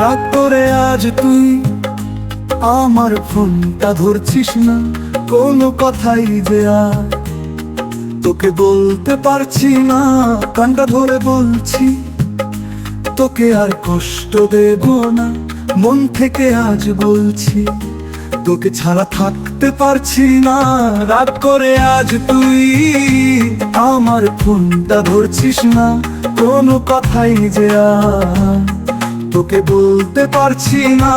আজ তুই। আমার ফোনটা ধরছিস না, কোনো কথাই যে আর। তোকে বলতে পারছি না, কানটা ধরে বলছি। তোকে আর কষ্ট দেব না, মন থেকে আজ বলছি। তোকে ছাড়া থাকতে পারছি না রাগ করে আজ তুই। আমার ফোনটা ধরছিস না, কোনো কথাই যে আর। তোকে বলতে পারছি না।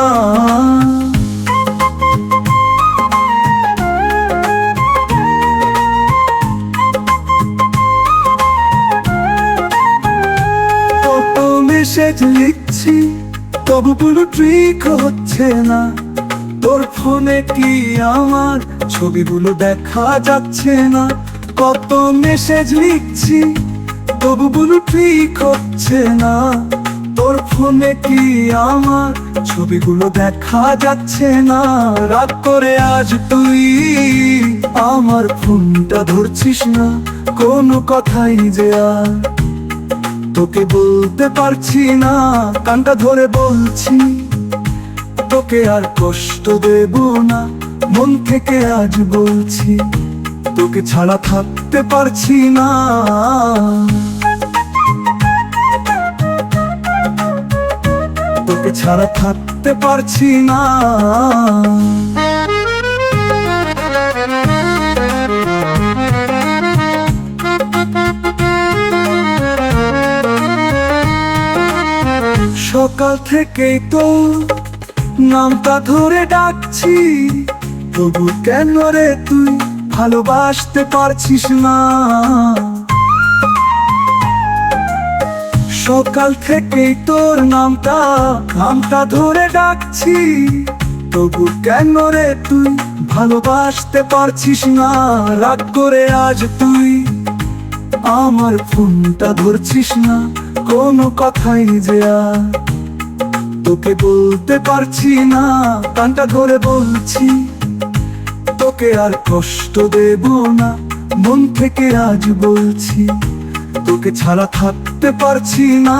মেসেজ লিখছি, তবু কোনো ট্রিক হচ্ছে না। তোর ফোনে কি আমার ছবিগুলো দেখা যাচ্ছে না? কত মেসেজ লিখছি, তবু কোনো ট্রিক হচ্ছে না। ফোনে কি আমার ছবিগুলো দেখা যাচ্ছে না? রাগ করে আজ তুই আমার ফোনটা ধরছিস না। কোনো কথাই যে আর তোকে বলতে পারছি না, কানটা ধরে বলছি। তোকে আর কষ্ট দেব না, মন থেকে আজ বলছি। তোকে ছাড়া থাকতে পারছি না। ছাড়া থাকতে পারছি না। সকাল থেকেই তো নামটা ধরে ডাকছি, তবু কেন রে তুই ভালোবাসতে পারছিস না? সকাল থেকেই তোর নামটা নামটা ধরে ডাকছি। তবু কেন রে তুই ভালোবাসতে পারছিস না? রাগ করে আজ তুই আমার ফোনটা ধরছিস না? কোনো কথাই যে আর তোকে বলতে পারছি না, কানটা ধরে বলছি। তোকে আর কষ্ট দেব না, মন থেকে আজ বলছি। তোকে ছাড়া থাকতে পারছি না।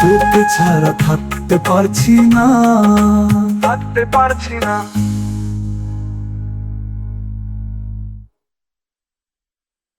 তোকে ছাড়া থাকতে পারছি না। থাকতে পারছি না।